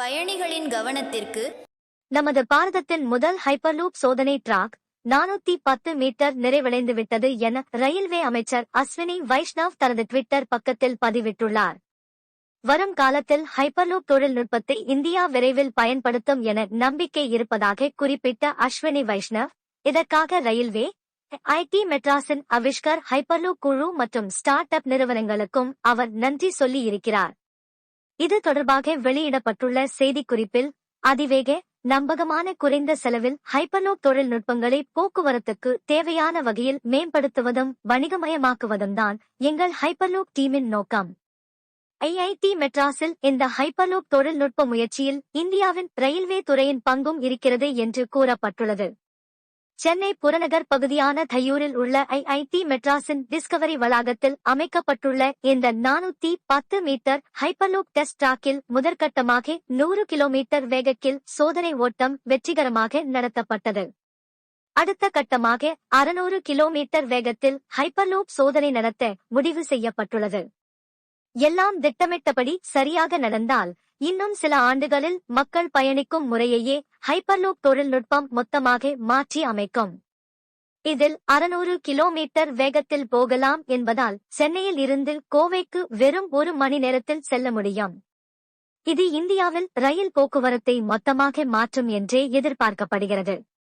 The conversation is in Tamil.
பயணிகளின் கவனத்திற்கு நமது பாரதத்தின் முதல் ஹைப்பர்லூப் சோதனை டிராக் நானூத்தி பத்து மீட்டர் நிறைவடைந்துவிட்டது என ரயில்வே அமைச்சர் அஸ்வினி வைஷ்ணவ் தனது ட்விட்டர் பக்கத்தில் பதிவிட்டுள்ளார். வரும் காலத்தில் ஹைப்பர்லூப் தொழில்நுட்பத்தை இந்தியா விரைவில் பயன்படுத்தும் என நம்பிக்கை இருப்பதாக குறிப்பிட்ட அஸ்வினி வைஷ்ணவ் இதற்காக ரயில்வே ஐடி மெட்ராஸின் அவிஷ்கர் ஹைப்பர்லூப் குழு மற்றும் ஸ்டார்ட் அப் நிறுவனங்களுக்கும் அவர் நன்றி சொல்லியிருக்கிறார். இது தொடர்பாக வெளியிடப்பட்டுள்ள செய்திக்குறிப்பில் அதிவேக நம்பகமான குறைந்த செலவில் ஹைப்பர்லூப் தொழில்நுட்பங்களை போக்குவரத்துக்கு தேவையான வகையில் மேம்படுத்துவதும் வணிகமயமாக்குவதும் தான் எங்கள் ஹைப்பர்லோக் டீமின் நோக்கம். ஐஐடி மெட்ராஸில் இந்த ஹைப்பர்லோக் தொழில்நுட்ப முயற்சியில் இந்தியாவின் ரயில்வே துறையின் பங்கும் இருக்கிறது என்று கூறப்பட்டுள்ளது. சென்னை புறநகர் பகுதியான தையூரில் உள்ள ஐஐடி மெட்ராஸின் டிஸ்கவரி வளாகத்தில் அமைக்கப்பட்டுள்ள இந்த நானூத்தி பத்து மீட்டர் ஹைப்பர்லூப் டெஸ்ட் டிராக்கில் முதற்கட்டமாக நூறு கிலோமீட்டர் வேகத்தில் சோதனை ஓட்டம் வெற்றிகரமாக நடத்தப்பட்டது. அடுத்த கட்டமாக அறுநூறு கிலோமீட்டர் வேகத்தில் ஹைப்பர்லூப் சோதனை நடத்த முடிவு செய்யப்பட்டுள்ளது. எல்லாம் திட்டமிட்டபடி சரியாக நடந்தால் இன்னும் சில ஆண்டுகளில் மக்கள் பயணிக்கும் முறையையே ஹைப்பர்லூப் தொழில்நுட்பம் மொத்தமாக மாற்றி அமைக்கும். இதில் அறுநூறு கிலோமீட்டர் வேகத்தில் போகலாம் என்பதால் சென்னையில் இருந்து கோவைக்கு வெறும் ஒரு மணி நேரத்தில் செல்ல முடியும். இது இந்தியாவில் ரயில் போக்குவரத்தை மொத்தமாக மாற்றும் என்றே எதிர்பார்க்கப்படுகிறது.